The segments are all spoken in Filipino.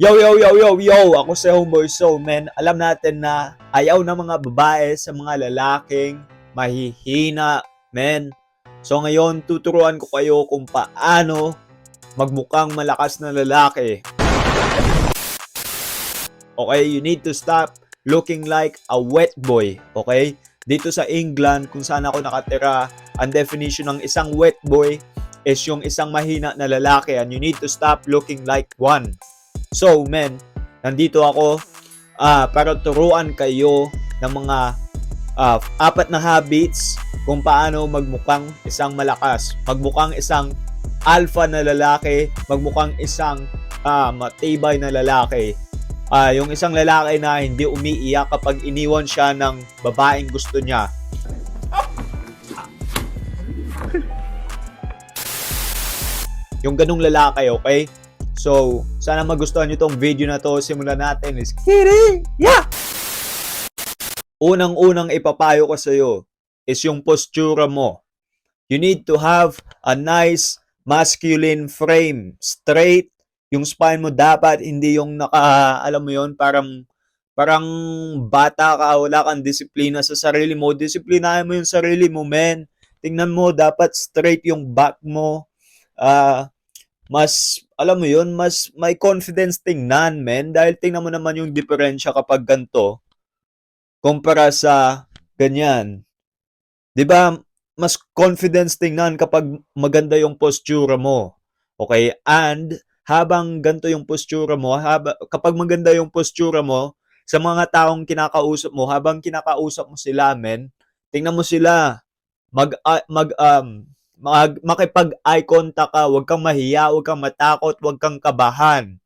Yo, yo, yo, yo, yo! Ako si Homeboy So, man, alam natin na ayaw ng mga babae sa mga lalaking mahihina, men. So ngayon, tuturuan ko kayo kung paano magmukhang malakas na lalaki. Okay, you need to stop looking like a wet boy. Okay? Dito sa England, kung saan ako nakatira, ang definition ng isang wet boy is yung isang mahina na lalaki and you need to stop looking like one. So, men, nandito ako ah, para turuan kayo ng mga ah, apat na habits kung paano magmukhang isang malakas, magmukhang isang alpha na lalaki, magmukhang isang ah, matibay na lalaki. Ah, yung isang lalaki na hindi umiiyak kapag iniwan siya ng babaeng gusto niya. Yung ganung lalaki, okay? So, sana magustuhan nyo tong video na to. Simulan natin. Is kidding! Yeah! Unang-unang ipapayo ko sa'yo is yung postura mo. You need to have a nice masculine frame. Straight. Yung spine mo dapat hindi yung naka, alam mo yon parang parang bata ka, wala kang disiplina sa sarili mo. Disiplinahin mo yung sarili mo, men. Tingnan mo, dapat straight yung back mo. Ah, mas, alam mo yun, mas may confidence tingnan, men. Dahil tingnan mo naman yung diferensya kapag ganito, kumpara sa ganyan. 'Di ba? Mas confidence tingnan kapag maganda yung postura mo. Okay? And, habang ganito yung postura mo, haba, kapag maganda yung postura mo, sa mga taong kinakausap mo, habang kinakausap mo sila, men, tingnan mo sila. Mag, ah, mag, um, mag, makipag-eye contact ka, huwag kang mahiya, huwag kang matakot, huwag kang kabahan.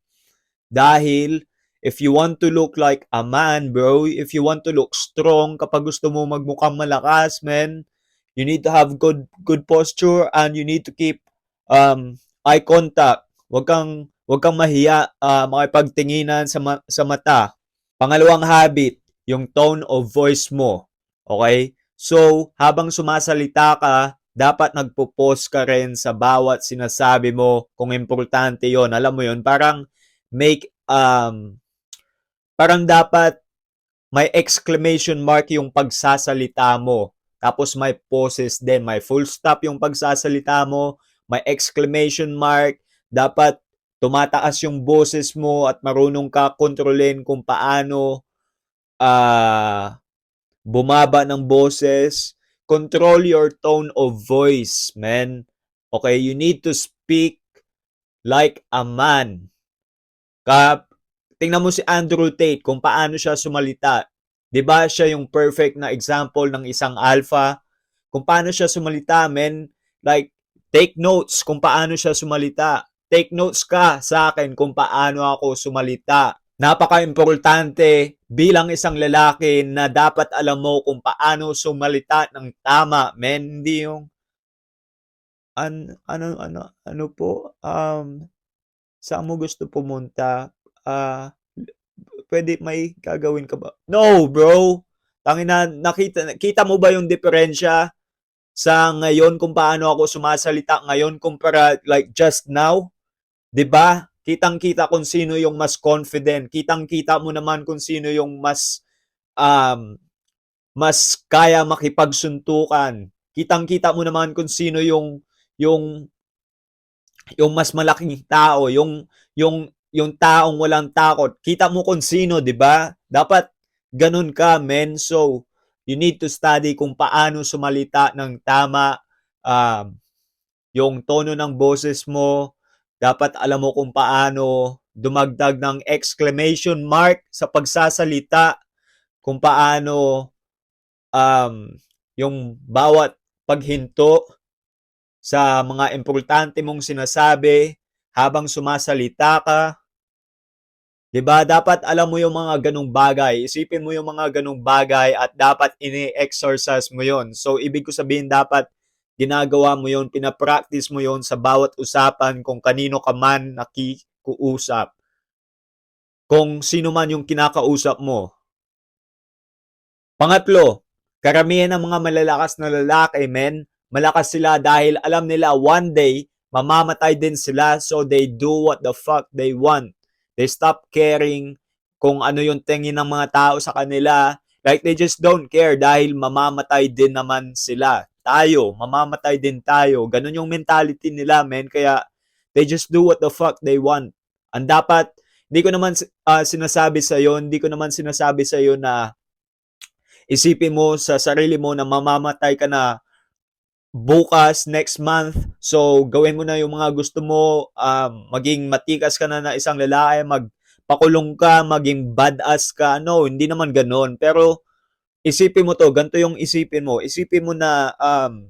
Dahil, if you want to look like a man, bro, if you want to look strong, kapag gusto mo magmukhang malakas, man, you need to have good good posture and you need to keep um, eye contact. Huwag kang, huwag kang mahiya, uh, makipagtinginan sa, ma- sa mata. Pangalawang habit, yung tone of voice mo. Okay? So, habang sumasalita ka, dapat nagpo-pause ka rin sa bawat sinasabi mo kung importante yon Alam mo yon Parang make, um, parang dapat may exclamation mark yung pagsasalita mo. Tapos may pauses din, may full stop yung pagsasalita mo, may exclamation mark, dapat tumataas yung boses mo at marunong ka kontrolin kung paano ah bumaba ng boses. Control your tone of voice, man. Okay, you need to speak like a man. Kap, tingnan mo si Andrew Tate kung paano siya sumalita. 'Di ba siya yung perfect na example ng isang alpha? Kung paano siya sumalita, men. Like take notes kung paano siya sumalita. Take notes ka sa akin kung paano ako sumalita. Napaka-importante bilang isang lalaki na dapat alam mo kung paano sumalita ng tama, men. Hindi yung an, ano, ano, ano po, um, saan mo gusto pumunta? Ah, pwede may gagawin ka ba? No, bro. Tangin na, nakita, kita mo ba yung diferensya sa ngayon kung paano ako sumasalita ngayon kumpara like just now? 'Di ba? Kitang-kita kung sino yung mas confident. Kitang-kita mo naman kung sino yung mas um, mas kaya makipagsuntukan. Kitang-kita mo naman kung sino yung yung yung mas malaking tao, yung yung yung taong walang takot. Kita mo kung sino, 'di ba? Dapat ganun ka, men. So, you need to study kung paano sumalita ng tama, um, yung tono ng boses mo, dapat alam mo kung paano dumagdag ng exclamation mark sa pagsasalita, kung paano um, yung bawat paghinto sa mga importante mong sinasabi habang sumasalita ka. 'Di ba? Dapat alam mo yung mga ganung bagay. Isipin mo yung mga ganung bagay at dapat ini-exercise mo yon. So ibig ko sabihin dapat ginagawa mo yon, pinapractice mo yon sa bawat usapan kung kanino ka man nakikiusap. Kung sino man yung kinakausap mo. Pangatlo, karamihan ng mga malalakas na lalaki, men, malakas sila dahil alam nila one day mamamatay din sila so they do what the fuck they want. They stop caring kung ano yung tingin ng mga tao sa kanila. Like, they just don't care dahil mamamatay din naman sila. Tayo, mamamatay din tayo. Ganun yung mentality nila, men. Kaya, they just do what the fuck they want. Ang dapat, hindi ko naman uh, sinasabi sa iyo, hindi ko naman sinasabi sa iyo na isipin mo sa sarili mo na mamamatay ka na bukas, next month. So, gawin mo na yung mga gusto mo, um, maging matikas ka na na isang lalaki, magpakulong ka, maging badass ka. No, hindi naman ganon. Pero, isipin mo to, ganito yung isipin mo. Isipin mo na, um,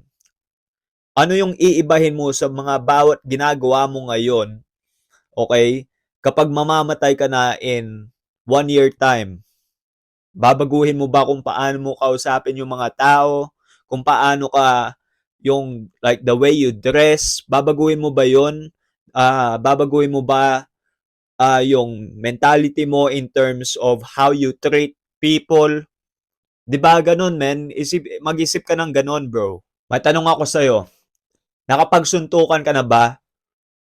ano yung iibahin mo sa mga bawat ginagawa mo ngayon, okay? Kapag mamamatay ka na in one year time, babaguhin mo ba kung paano mo kausapin yung mga tao, kung paano ka yung like the way you dress, babaguhin mo ba 'yon? Ah, uh, babaguhin mo ba uh, yung mentality mo in terms of how you treat people? 'Di ba ganun, men? Isip mag-isip ka ng ganun, bro. May tanong ako sa iyo. Nakapagsuntukan ka na ba?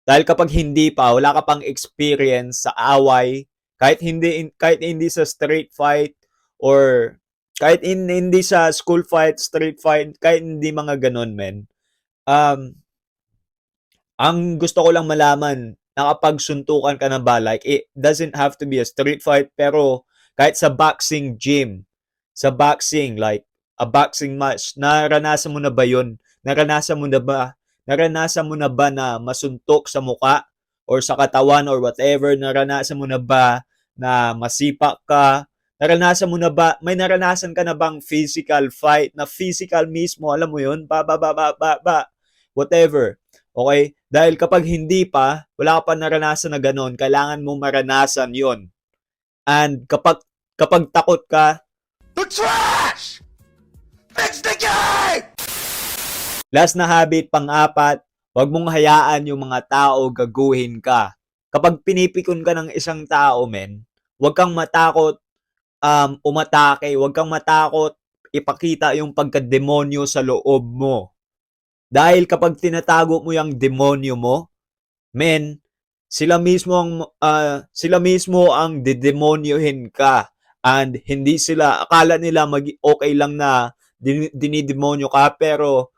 Dahil kapag hindi pa, wala ka pang experience sa away, kahit hindi kahit hindi sa street fight or kahit in, hindi sa school fight, street fight, kahit hindi mga ganun, men. Um, ang gusto ko lang malaman, nakapagsuntukan ka na ba? Like, it doesn't have to be a street fight, pero kahit sa boxing gym, sa boxing, like, a boxing match, naranasan mo na ba yun? Naranasan mo na ba? Naranasan mo na ba na masuntok sa muka or sa katawan or whatever? Naranasan mo na ba na masipak ka Naranasan mo na ba, may naranasan ka na bang physical fight na physical mismo, alam mo yun, ba, ba, ba, ba, ba, ba, whatever. Okay? Dahil kapag hindi pa, wala ka pa naranasan na ganun, kailangan mo maranasan yon And kapag, kapag takot ka, trash! Fix the game! Last na habit, pang-apat, huwag mong hayaan yung mga tao gaguhin ka. Kapag pinipikon ka ng isang tao, men, huwag kang matakot um, umatake, huwag kang matakot ipakita yung pagkademonyo sa loob mo. Dahil kapag tinatago mo yung demonyo mo, men, sila mismo ang uh, sila mismo ang dedemonyohin ka and hindi sila akala nila mag okay lang na din, dinidemonyo ka pero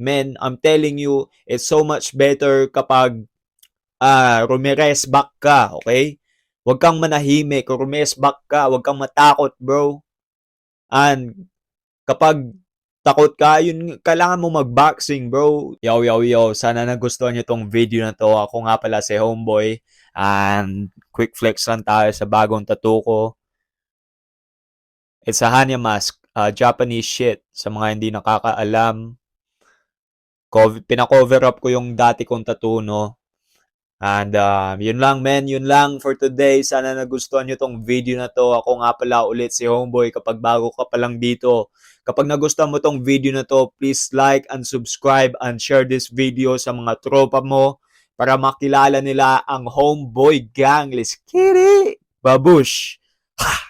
men I'm telling you it's so much better kapag uh, rumeres back ka okay Huwag kang manahimik, back ka, huwag kang matakot, bro. And kapag takot ka, yun, kailangan mo mag-boxing, bro. Yo, yo, yo, sana nagustuhan nyo tong video na to. Ako nga pala si Homeboy. And quick flex lang tayo sa bagong tattoo ko. It's a Hanya mask. Uh, Japanese shit. Sa mga hindi nakakaalam. Cover, up ko yung dati kong tattoo, no? And uh, yun lang men, yun lang for today. Sana nagustuhan nyo tong video na to. Ako nga pala ulit si Homeboy kapag bago ka pa lang dito. Kapag nagustuhan mo tong video na to, please like and subscribe and share this video sa mga tropa mo para makilala nila ang Homeboy Gang. Let's get! Babush! Ha!